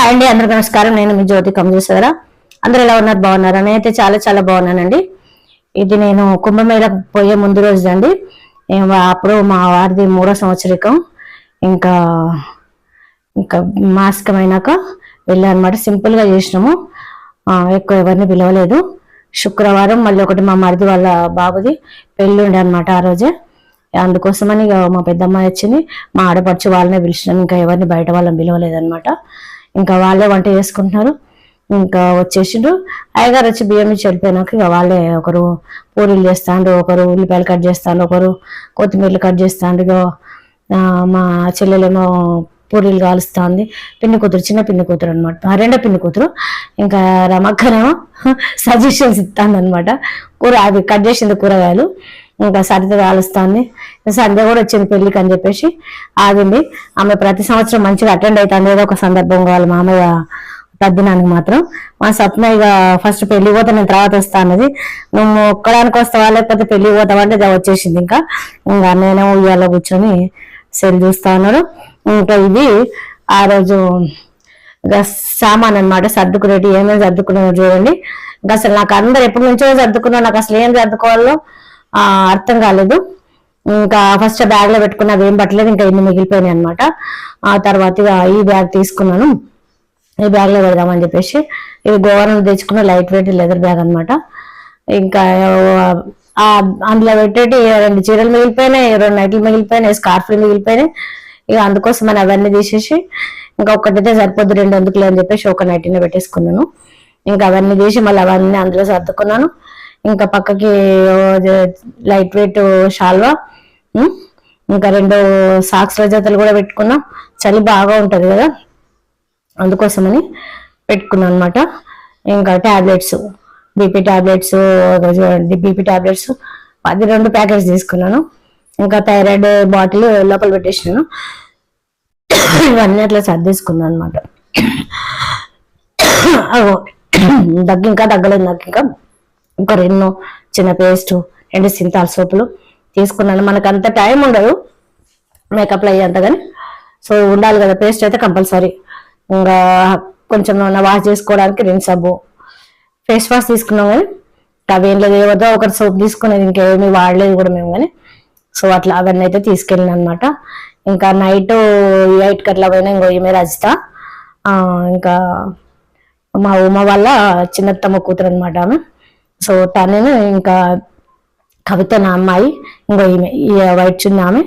Hi అండి అందరికీ నమస్కారం. నేను మీ జ్యోతి కంజేశ్వర అందరు ఎలా ఉన్నారు? బాగున్నారా? నేనైతే చాలా చాలా బాగున్నానండి. ఇది నేను కుంభమేళ పోయే ముందు రోజు అండి. అప్పుడు మా వారిది మూడో సంవత్సరికం. ఇంకా ఇంకా మాసికం అయినాక వెళ్ళానమాట. సింపుల్గా చేసినాము. ఎక్కువ ఎవరిని పిలవలేదు. శుక్రవారం మళ్ళీ ఒకటి మా మరిది వాళ్ళ బాబుది పెళ్ళి ఉండే అనమాట ఆ రోజే. అందుకోసమని ఇక మా పెద్దమ్మాయి వచ్చింది. మా ఆడపడుచు వాళ్ళనే పిలిచినాం. ఇంకా ఎవరిని బయట వాళ్ళని పిలవలేదన్నమాట. ఇంకా వాళ్ళే వంట చేసుకుంటున్నారు. ఇంకా వచ్చేసిండ్రు. అయ్యగారు వచ్చి బియ్యం ఇచ్చి వెళ్ళిపోయినాక ఇక వాళ్ళే ఒకరు పూరీలు చేస్తాండ్రు ఒకరు ఉల్లిపాయలు కట్ చేస్తాండ్రు ఒకరు కొత్తిమీరలు కట్ చేస్తాండ్రు. ఇక మా చెల్లెలేమో పూరీలు కాలుస్తుంది. పిన్ని కూతురు చిన్న పిన్ని కూతురు అనమాట రెండో పిన్ని కూతురు. ఇంకా రమక్కనేమో సజెషన్స్ ఇస్తాను అనమాట కూర అది కట్ చేసింది కూరగాయలు. ఇంకా సరిత కాలుస్తుంది. సంధ్య కూడా వచ్చింది పెళ్ళికి అని చెప్పేసి. ఆగింది. ఆమె ప్రతి సంవత్సరం మంచిగా అటెండ్ అవుతుంది ఏదో ఒక సందర్భం కావాలి. మామయ్య తద్దినానికి మాత్రం. మా స్వప్న ఇక ఫస్ట్ పెళ్ళి పోతా నేను తర్వాత వస్తా అన్నది నువ్వు ఒక్కడానికి వస్తావా? లేకపోతే పెళ్ళి పోతావా? అంటే వచ్చేసింది ఇంకా. ఇంకా నేనే ఉయ్యాలో కూర్చొని సెల్ చూస్తా ఉన్నారు ఇంకా ఇది ఆ రోజు ఇక సామాన్ అన్నమాట సర్దుకునేటి ఏమేమి సర్దుకున్నారో చూడండి. ఇంకా అసలు నాకు అందరు ఎప్పటి నుంచో సర్దుకున్నా నాకు అసలు ఏం సర్దుకోవాలో అర్థం కాలేదు. ఇంకా ఫస్ట్ బ్యాగ్లో పెట్టుకున్న అవి ఏం పట్టలేదు ఇంకా ఇన్ని మిగిలిపోయినాయి అనమాట ఆ తర్వాత ఇక ఈ బ్యాగ్ తీసుకున్నాను. ఈ బ్యాగ్లో పెడదామని చెప్పేసి. ఇది గోవా తెచ్చుకున్న లైట్ వెయిట్ లెదర్ బ్యాగ్ అన్నమాట. ఇంకా అందులో పెట్టేటి రెండు చీరలు మిగిలిపోయినాయి రెండు నైట్లు మిగిలిపోయినాయి స్కార్ఫ్లు మిగిలిపోయినాయి. ఇక అందుకోసం మనం అవన్నీ తీసేసి ఇంకా ఒక్కటైతే సరిపోద్దు రెండు అందుకులే అని చెప్పేసి ఒక నైట్ని పెట్టేసుకున్నాను. ఇంకా అవన్నీ తీసి మళ్ళీ అవన్నీ అందులో సర్దుకున్నాను. ఇంకా పక్కకి లైట్ వెయిట్ షాల్వా ఇంకా రెండు సాక్స్ జతలు కూడా పెట్టుకున్నాం. చలి బాగా ఉంటుంది కదా అందుకోసమని పెట్టుకున్నాను అనమాట ఇంకా tablets BP tablets BP tablets అది రెండు ప్యాకెట్స్ తీసుకున్నాను. ఇంకా థైరాయిడ్ బాటిల్ లోపల పెట్టేసినాను. ఇవన్నీ అట్లా సర్దేసుకున్నాను అనమాట దగ్గు ఇంకా తగ్గలేదు నాకు ఇంకా ఇంకా రెండు చిన్న పేస్ట్ రెండు సింతాల్ సోపులు తీసుకున్నాను. మనకు అంత టైం ఉండదు. మేకప్లో అయ్యేంత కానీ. సో ఉండాలి కదా పేస్ట్ అయితే కంపల్సరీ. ఇంకా కొంచెం వాష్ చేసుకోవడానికి రెండు సబ్బు. ఫేస్ వాష్ తీసుకున్నాం కానీ అవి ఏం లేదు. ఏదో ఒకటి సోప్ తీసుకునేది ఇంకేమీ వాడలేదు కూడా మేము కానీ. సో అట్లా అవన్నీ అయితే తీసుకెళ్ళిన అనమాట ఇంకా నైట్ ఎయిట్ అట్లా పోయినా ఇంకో ఈమె రజిత ఇంకా మా ఉమ వాళ్ళ చిన్నత్తమ్మ కూతురు అనమాట ఆమె. సో తనను ఇంకా కవిత నా అమ్మాయి ఇంకో ఈమె వైట్ చిన్న ఆమె.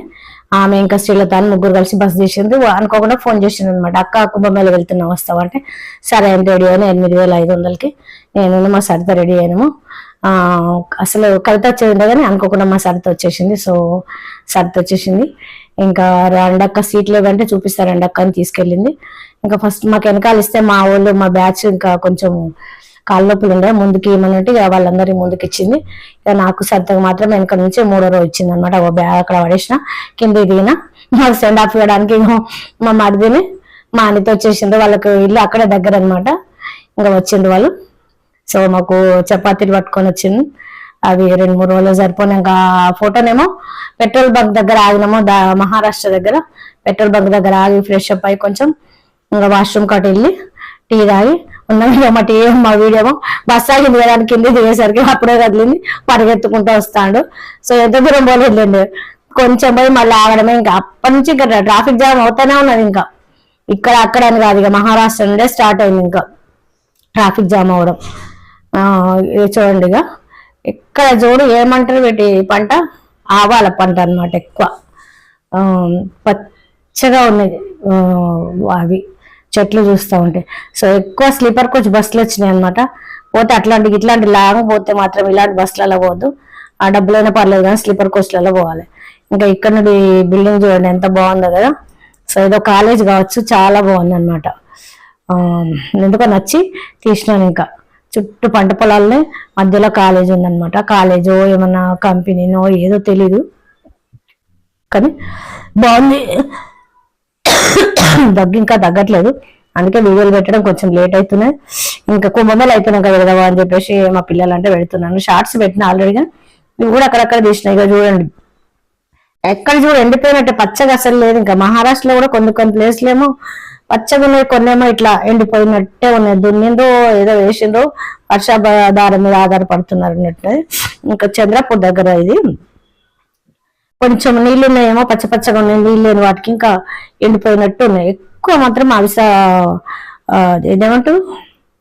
ఆమె ఇంకా శ్రీలత అని ముగ్గురు కలిసి బస్ చేసింది అనుకోకుండా ఫోన్ చేసింది అనమాట అక్క కుంభమేళ వెళ్తున్నాం వస్తావు? అంటే సరే అని రెడీ అయినా ఎనిమిది వేల ఐదు వందలకి. నేను మా సరిత రెడీ అయినాము. అసలు కవిత వచ్చేది కానీ అనుకోకుండా మా సరిత వచ్చేసింది. సో సరిత వచ్చేసింది. ఇంకా రెండక్క సీట్ లేవంటే చూపిస్తారు రెండక్క అని తీసుకెళ్ళింది. ఇంకా ఫస్ట్ మాకు వెనకాల ఇస్తే మా వాళ్ళు మా బ్యాచ్ ఇంకా కొంచెం కాళ్ళ నొప్పులు ఉండే ముందుకి ఏమన్నట్టు ఇక వాళ్ళందరి ముందుకు ఇచ్చింది ఇక నాకు సర్దకు మాత్రం వెనక నుంచి మూడో రోజు ఇచ్చింది అనమాట ఒక బ్యాగ్ అక్కడ పడేసిన. కింద దిగిన మాకు సెండ్ ఆఫ్ ఇవ్వడానికి మా మరిదిని మా అనిత వచ్చేసింది వాళ్ళకి ఇల్లు అక్కడే దగ్గర అనమాట ఇంకా వచ్చింది వాళ్ళు. సో మాకు చపాతీలు పట్టుకొని వచ్చింది. అవి రెండు మూడు రోజులు సరిపోయినా ఇంకా ఫోటోనేమో పెట్రోల్ బంక్ దగ్గర ఆగినామో. దా మహారాష్ట్ర దగ్గర. పెట్రోల్ బంక్ దగ్గర ఆగి ఫ్రెష్ అప్ అయి కొంచెం ఇంకా వాష్రూమ్ కట్ వెళ్ళి టీ తాగి ఉన్నాం ఇక మా మా వీడియో. బస్ ఆగింది కదా అని కింద దిగేసరికి అప్పుడే కదిలింది పరిగెత్తుకుంటూ వస్తాడు. సో ఎంత దూరం పోలేదండి కొంచెం పోయి మళ్ళీ ఆగడమే ఇంకా. అప్పటి నుంచి ఇంకా ట్రాఫిక్ జామ్ అవుతానే ఉన్నది ఇంకా. ఇక్కడ అక్కడ అని కాదు ఇక. మహారాష్ట్ర నుండే స్టార్ట్ అయింది ఇంకా ట్రాఫిక్ జామ్ అవడం. చూడండి ఇక. ఇక్కడ చూడు ఏమంటారు వీటి పంట? ఆవాల పంట అన్నమాట ఎక్కువ. పచ్చగా ఉన్నది. అవి. చెట్లు చూస్తూ ఉంటే. సో ఎక్కువ స్లీపర్ కోచ్ బస్సులు వచ్చినాయి అనమాట పోతే అట్లాంటి ఇట్లాంటి లాంగ్ పోతే మాత్రం ఇలాంటి బస్సులలో పోదు. ఆ డబ్బులైనా పర్లేదు కానీ స్లీపర్ కోచ్లలో పోవాలి. ఇంకా ఇక్కడ నుండి బిల్డింగ్ చూడండి ఎంత బాగుందో కదా. సో ఏదో కాలేజ్ కావచ్చు చాలా బాగుంది అనమాట ఎందుకో నచ్చి తీసినాను ఇంకా. చుట్టూ పంట పొలాలనే మధ్యలో కాలేజ్ ఉందనమాట కాలేజో ఏమన్నా కంపెనీనో ఏదో తెలీదు. కానీ బాగుంది. దగ్గు ఇంకా తగ్గట్లేదు. అందుకే వీడియోలు పెట్టడం కొంచెం లేట్ అవుతున్నాయి ఇంకా కుంభమేళ అయిపోయినాక వెళదామా అని చెప్పేసి మా పిల్లలు అంటే పెడుతున్నాను షార్ట్స్ పెట్టిన ఆల్రెడీగా ఇవి కూడా అక్కడక్కడ తీసినాయి ఇక చూడండి. ఎక్కడ చూడ ఎండిపోయినట్టే పచ్చగా అసలు లేదు. ఇంకా మహారాష్ట్రలో కూడా కొన్ని కొన్ని ప్లేస్లు ఏమో పచ్చగా ఉన్నాయి కొన్నేమో ఇట్లా ఎండిపోయినట్టే ఉన్నాయి. దున్నిందో ఏదో వేసిందో వర్షాధారం మీద ఆధారపడుతున్నారు అన్నట్టు. ఇంకా చంద్రపూర్ దగ్గర ఇది. కొంచెం నీళ్ళు ఉన్నాయేమో పచ్చ పచ్చగా ఉన్నాయి నీళ్ళు లేని వాటికి ఇంకా ఎండిపోయినట్టు ఉన్నాయి. ఎక్కువ మాత్రం అవిస ఆ,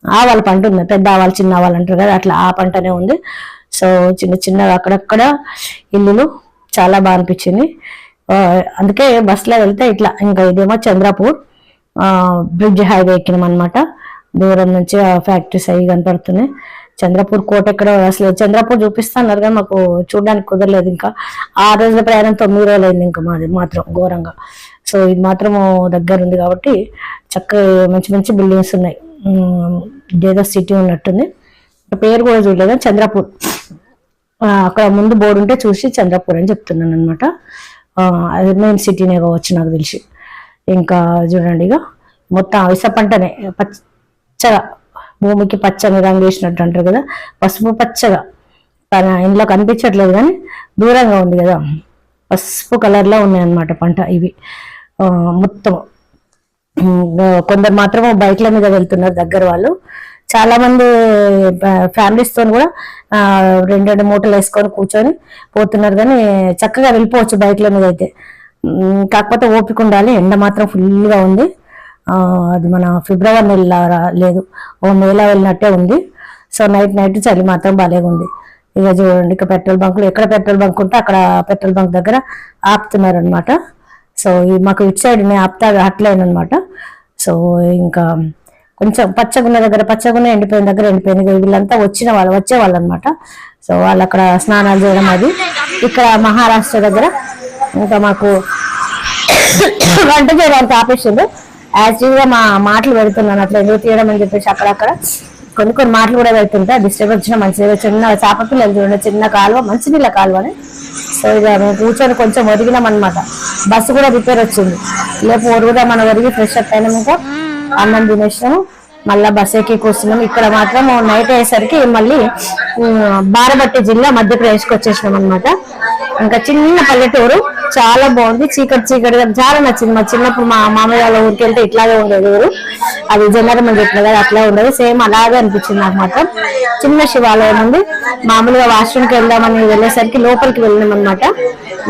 ఆవాల పంట ఉంది పెద్ద ఆవాలు చిన్న ఆవాలు అంటారు కదా అట్లా ఆ పంటనే ఉంది. సో చిన్న చిన్నగా అక్కడక్కడ ఇల్లులు చాలా బాగా అనిపించింది. అందుకే బస్సులో వెళ్తే ఇట్లా ఇంకా ఇదేమో చంద్రపూర్ బ్రిడ్జ్ హైవే ఎక్కినాం అనమాట దూరం నుంచి ఫ్యాక్టరీస్ అవి కనపడుతున్నాయి. చంద్రపూర్ కోట ఎక్కడ అసలు చంద్రపూర్ చూపిస్తున్నారు కానీ మాకు చూడడానికి కుదరలేదు ఇంకా. ఆ రోజుల ప్రయాణం తొమ్మిది రోజులు అయింది ఇంకా మాది మాత్రం ఘోరంగా. సో ఇది మాత్రం దగ్గర ఉంది కాబట్టి చక్కగా మంచి మంచి బిల్డింగ్స్ ఉన్నాయి. ఉమ్, ఇదేదో సిటీ ఉన్నట్టుంది. పేరు కూడా చూడలేదు? చంద్రపూర్. అక్కడ ముందు బోర్డు ఉంటే చూసి చంద్రపూర్ అని చెప్తున్నాను అనమాట అది మెయిన్ సిటీనే కావచ్చు నాకు తెలిసి. ఇంకా చూడండి ఇక మొత్తం అవిస పంటనే. పచ్చగా. భూమికి పచ్చని రంగు వేసినట్టు అంటారు కదా పసుపు పచ్చగా. తన ఇంట్లో కనిపించట్లేదు కానీ దూరంగా ఉంది కదా. పసుపు కలర్లో ఉన్నాయి అన్నమాట పంట ఇవి. మొత్తం. కొందరు మాత్రం బైక్ల మీద వెళ్తున్నారు దగ్గర వాళ్ళు. చాలా మంది ఫ్యామిలీస్తో కూడా రెండు రెండు మూటలు వేసుకొని కూర్చొని పోతున్నారు కానీ చక్కగా వెళ్ళిపోవచ్చు బైక్ల మీద అయితే. కాకపోతే ఓపిక ఉండాలి. ఎండ మాత్రం ఫుల్గా గా ఉంది. అది మన ఫిబ్రవరి నెల లేదు. ఓ మేలా వెళ్ళినట్టే ఉంది. సో నైట్ నైట్ చలి మాత్రం భలేగా ఉంది ఇక చూడండి ఇక పెట్రోల్ బంకులు ఎక్కడ పెట్రోల్ బంక్ ఉంటే అక్కడ పెట్రోల్ బంక్ దగ్గర ఆపుతున్నారు అనమాట సో ఈ మాకు ఇటు సైడ్ ఆపుతా అట్లేను అనమాట సో ఇంకా కొంచెం పచ్చగున్న దగ్గర పచ్చగున్న ఎండిపోయిన దగ్గర ఎండిపోయింది. వీళ్ళంతా వచ్చిన వాళ్ళు వచ్చే వాళ్ళు అనమాట సో వాళ్ళు అక్కడ స్నానాలు చేయడం అది. ఇక్కడ మహారాష్ట్ర దగ్గర ఇంకా మాకు వంట చేయడానికి ఆపేసిండు యాజ్గా మా మాటలు పెడుతున్నాను అట్లా ఎందుకు తీయడం అని చెప్పేసి అక్కడక్కడ కొన్ని కొన్ని మాటలు కూడా పెడుతుంటా డిస్టర్బ్ వచ్చిన మంచిగా చిన్న చేప పిల్లలు చూడండి చిన్న కాలువ మంచినీళ్ళ కాలువ అని. సో ఇక మేము కూర్చొని కొంచెం ఒరిగినాం అనమాట బస్సు కూడా రిపేర్ వచ్చింది. లేపు ఒరుగుదా మనం ఒరిగి ఫ్రెష్ అప్ అయినాం ఇంకా. అన్నం తినేసినాము. మళ్ళీ బస్ ఎక్కి కూర్చున్నాం. ఇక్కడ మాత్రం నైట్ అయ్యేసరికి మళ్ళీ బారబట్టి జిల్లా మధ్యప్రదేశ్కి వచ్చేసినాం అనమాట ఇంకా చిన్న పల్లెటూరు. చాలా బాగుంది. చీకటి చీకటిగా చాలా నచ్చింది. మా చిన్నప్పుడు మా మామయ్య వాళ్ళ ఊరికి వెళ్తే ఇట్లాగే ఉండేది ఊరు. అది జనరల్ అని చెప్పిన కదా అట్లా ఉండదు. సేమ్ అలాగే అనిపించింది నాకు మాత్రం. చిన్న శివాలయం ఉంది. మామూలుగా వాష్రూమ్కి వెళ్దామని వెళ్ళేసరికి లోపలికి వెళ్ళినాం అనమాట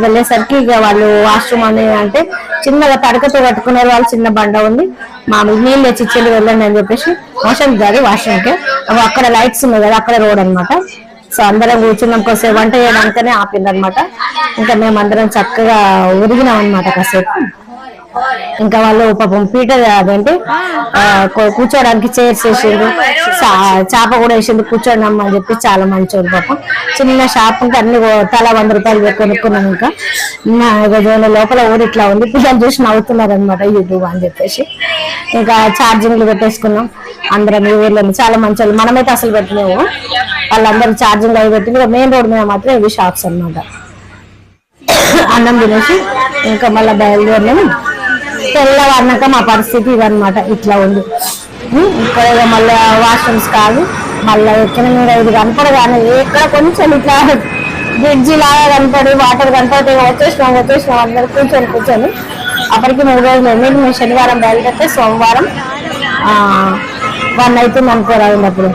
వెళ్ళేసరికి ఇక వాళ్ళు వాష్రూమ్ అని అంటే చిన్నగా తడకతో కట్టుకునే వాళ్ళు చిన్న బండ ఉంది. మామూలు నీళ్ళు తెచ్చి ఇచ్చేది వెళ్ళండి అని చెప్పేసి మోషన్ కాదు వాష్రూమ్కి. అక్కడ లైట్స్ ఉన్నాయి కదా అక్కడ రోడ్ అన్నమాట. సో అందరం కూర్చున్నాం కాసేపు. వంట చేయడానికనే ఆపిందనమాట ఇంకా మేము అందరం చక్కగా ఉరిగినాం అనమాట కాసేపు. ఇంకా వాళ్ళు పాపం పీటర్ అదేంటి కూర్చోడానికి చైర్స్ వేసిండు చేప కూడా వేసిండు కూర్చోండి అమ్మ అని చెప్పి చాలా మంచోడు పాపం. చిన్న షాప్ ఉంటే అన్ని తలా వంద రూపాయలు కొనుక్కున్నాం ఇంకా. నా ఇక జోన్ లోపల ఊరు ఇట్లా ఉంది. పిల్లలు చూసి నవ్వుతున్నారు అనమాట యూట్యూబ్ అని చెప్పేసి. ఇంకా ఛార్జింగ్లు పెట్టేసుకున్నాం. అందరం ఈ ఊర్లో చాలా మంచి వాళ్ళు మనమైతే అసలు పెట్టలేము. వాళ్ళందరూ ఛార్జింగ్ అవి పెట్టి మెయిన్ రోడ్ మీద మాత్రం ఇవి షాప్స్ అన్నమాట. అన్నం తినేసి ఇంకా మళ్ళీ బయలుదేరినాము తెల్లవారినాక మా పరిస్థితి ఇదన్నమాట. ఇట్లా ఉంది. ఇక్కడ మళ్ళీ వాష్రూమ్స్ కాదు. మళ్ళీ ఎక్కిన మీద ఇది కనపడగానే ఎక్కడ కొంచెం ఇట్లా బ్రిడ్జి లాగా కనపడి వాటర్ కనపడితే వచ్చేసినాం వచ్చేసినాం అందరు కూర్చొని కూర్చొని. అప్పటికి మూడు రోజులు ఎనిమిది మేము శనివారం బయలుదేరితే సోమవారం వన్ అవుతుంది అనుకోరాదు అప్పుడు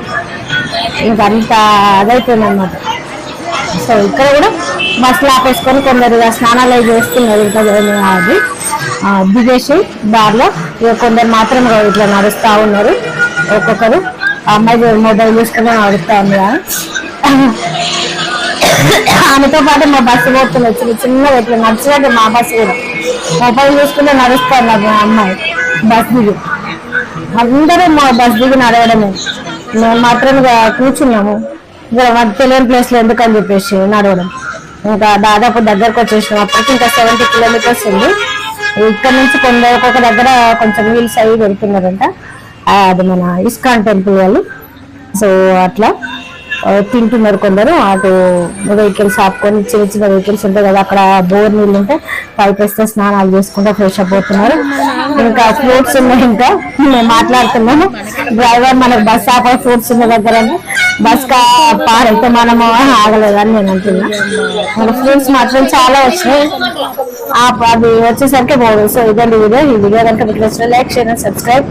ఇంకా అంత అదైపోయింది అనమాట సో ఇక్కడ కూడా బస్సులు ఆపేసుకొని కొందరు స్నానాలు అవి చేస్తున్నారు. ఇంకా అది దిగేసి దారిలో కొందరు మాత్రం ఇట్లా నడుస్తూ ఉన్నారు. ఒక్కొక్కరు ఆ అమ్మాయి మొబైల్ చూసుకుని నడుస్తూ ఉంది ఆమెతో పాటు మా బస్సు పోతుంది. చిన్న చిన్న ఇట్లా నడిచినట్టు మా బస్సు కూడా. మొబైల్ చూసుకుంటే నడుస్తాను మా అమ్మాయి బస్ దిగి. అందరూ మా బస్ దిగి నడవడమే. మేము మాత్రం కూర్చున్నాము. ఇక మాకు తెలియని ప్లేస్లో ఎందుకని చెప్పేసి నడవడం. ఇంకా దాదాపు దగ్గరకు వచ్చేసినాం. అప్పటికి ఇంకా సెవెంటీ కిలోమీటర్స్ ఉంది. ఇక్కడ నుంచి కొందరు ఒక్కొక్క దగ్గర కొంచెం వీల్స్ అవి పెడుతున్నారంట అది మన ఇస్కాన్ టెంపుల్ వాళ్ళు. సో అట్లా తింటున్నారు కొందరు. అటు వెహికల్స్ ఆపుకొని చిన్న చిన్న వెహికల్స్ ఉంటాయి కదా అక్కడ బోర్ నీళ్ళు ఉంటే పైప్ వేస్తే స్నానాలు చేసుకుంటూ ఫ్రెష్ అప్ అవుతున్నారు. ఇంకా ఫ్రూట్స్ ఉన్నాయి ఇంకా. మేము మాట్లాడుతున్నాము డ్రైవర్ మనకు బస్ ఆపే ఫ్రూట్స్ ఉన్న దగ్గర బస్ కా మనము ఆగలేదని నేను అంటున్నా. మన ఫ్రూట్స్ మాత్రం చాలా వచ్చినాయి. ఆ అది వచ్చేసరికి బాగుంది సో ఇదండి వీడియో. ఈ వీడియో కనుక మీకు నచ్చిన లైక్ షేర్ సబ్స్క్రైబ్.